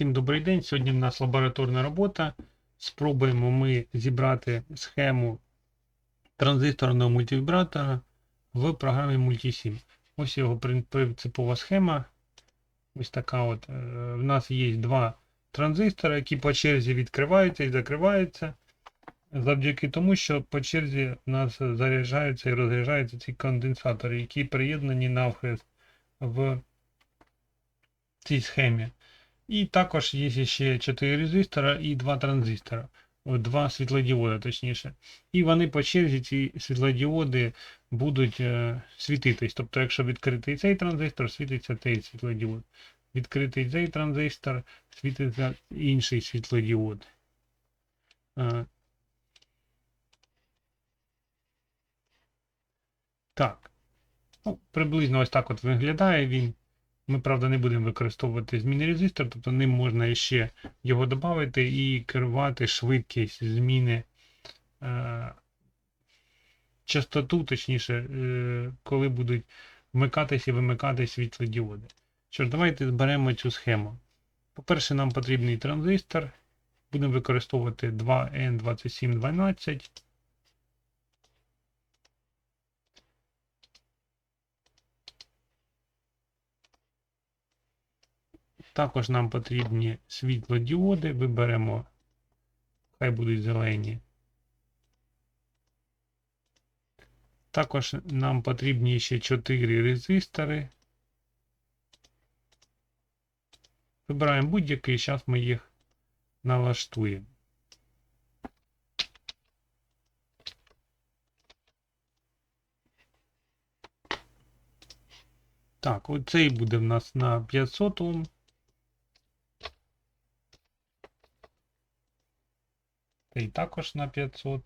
Всім добрий день. Сьогодні в нас лабораторна робота. Спробуємо ми зібрати схему транзисторного мультивібратора в програмі Multisim. Ось його принципова схема. Ось така от. Е, В нас є два транзистори, які по черзі відкриваються і закриваються. Завдяки тому, що по черзі в нас заряджаються і розряджаються ці конденсатори, які приєднані навхрест в цій схемі. І також є ще 4 резистора і 2 транзистора. Два світлодіоди, точніше. І вони по черзі, ці світлодіоди, будуть е, світитись. Тобто, якщо відкритий цей транзистор, світиться цей світлодіод. Відкритий цей транзистор, світиться інший світлодіод. Е, так. Ну, приблизно ось так от виглядає він. Ми, правда, не будемо використовувати зміни резистор, тобто ним можна ще його додати і керувати швидкість зміни е, частоту, точніше, е, коли будуть вмикатись і вимикатись світлодіоди. Що ж, давайте зберемо цю схему. По-перше, нам потрібний транзистор. Будемо використовувати 2N2712. Також нам потрібні світлодіоди. Виберемо, хай будуть зелені. Також нам потрібні ще 4 резистори. Вибираємо будь-який, зараз ми їх налаштуємо. Так, оцей буде в нас на 500 Ом. Цей також на 500.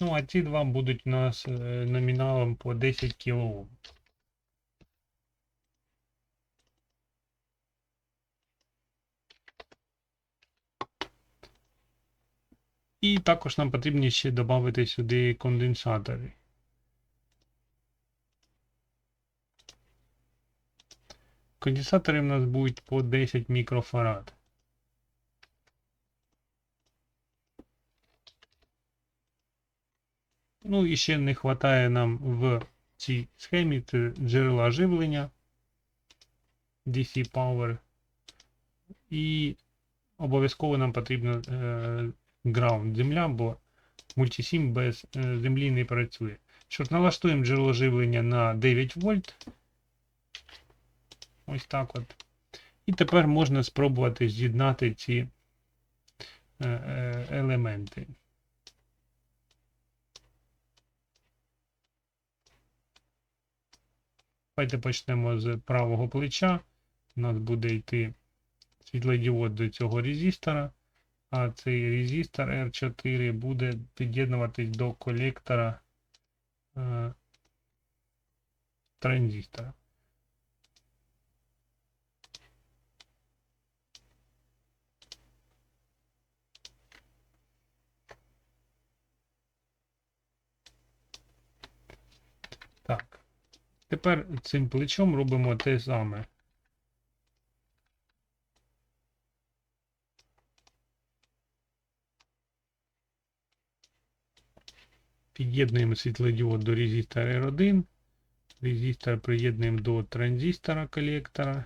Ну, а ці два будуть у нас е, номіналом по 10 кОм. І також нам потрібно ще додати сюди конденсатори. Конденсатори в нас будуть по 10 мікрофарад. Ну і ще не вистачає нам в цій схемі це джерела живлення DC Power. І обов'язково нам потрібно е, ground земля, бо мультисім без е, землі не працює. Що ж, налаштуємо джерело живлення на 9 вольт. Ось так от. І тепер можна спробувати з'єднати ці е, е, елементи. Давайте почнемо з правого плеча. У нас буде йти світлодіод до цього резистора, а цей резистор R4 буде під'єднуватись до колектора е, транзистора. Так. Тепер цим плечом робимо те саме. Під'єднуємо світлодіод до резистора R1. Резистор приєднуємо до транзистора колектора.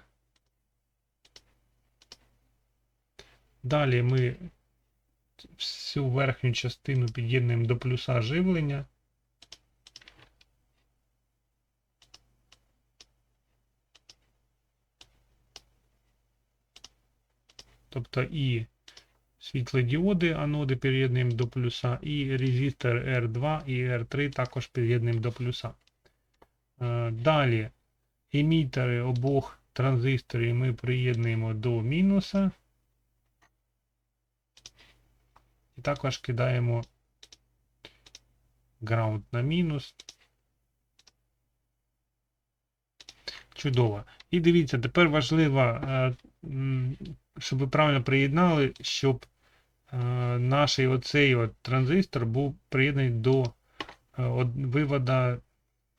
Далі ми всю верхню частину під'єднуємо до плюса живлення. Тобто і світлодіоди аноди під'єднуємо до плюса, і резистор R2 і R3 також під'єднуємо до плюса. Е, Далі емітери обох транзисторів ми приєднуємо до мінуса. І також кидаємо ground на мінус. Чудово. І дивіться, тепер важливо, е, щоб ви правильно приєднали, щоб е, наш оцей от транзистор був приєднаний до е, от вивода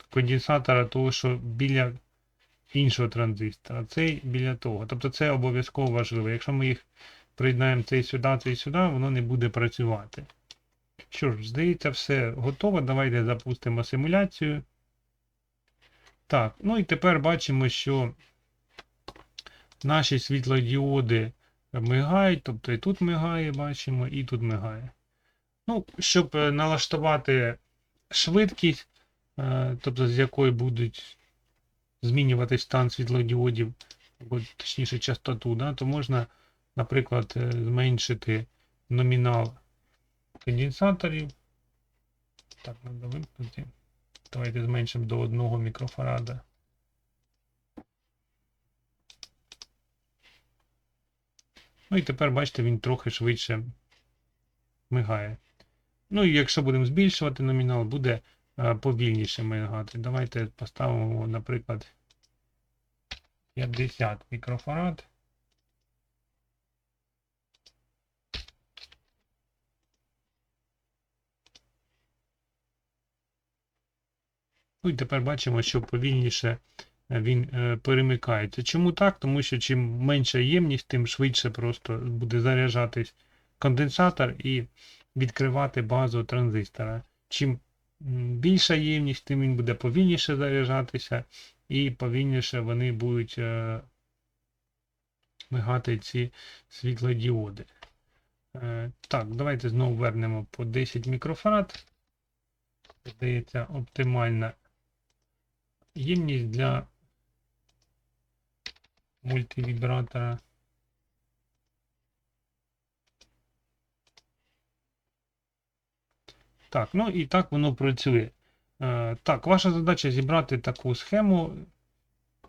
конденсатора, того, що біля іншого транзистора, цей біля того. Тобто це обов'язково важливо. Якщо ми їх приєднаємо цей сюди, цей сюди, воно не буде працювати. Що ж, здається, все готово. Давайте запустимо симуляцію. Так, ну і тепер бачимо, що наші світлодіоди мигають, тобто і тут мигає, бачимо, і тут мигає. Ну, щоб е, налаштувати швидкість, е, тобто з якої будуть змінюватись стан світлодіодів, або точніше частоту, да, то можна, наприклад, е, зменшити номінал конденсаторів. Так, треба вимкнути. Давайте зменшимо до 1 мікрофарада. Ну і тепер, бачите, він трохи швидше мигає. Ну і якщо будемо збільшувати номінал, буде е, повільніше мигати. Давайте поставимо, наприклад, 50 мікрофарад. Ну і тепер бачимо, що повільніше він е, перемикається. Чому так? Тому що чим менша ємність, тим швидше просто буде заряджатись конденсатор і відкривати базу транзистора. Чим більша ємність, тим він буде повільніше заряджатися, і повільніше вони будуть е, мигати ці світлодіоди. Е, так, давайте знову вернемо по 10 мікрофарад. Здається, оптимальна ємність для мультивібратора. Так, ну і так воно працює. Е, так, ваша задача зібрати таку схему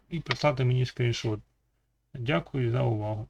і прислати мені скріншот. Дякую за увагу.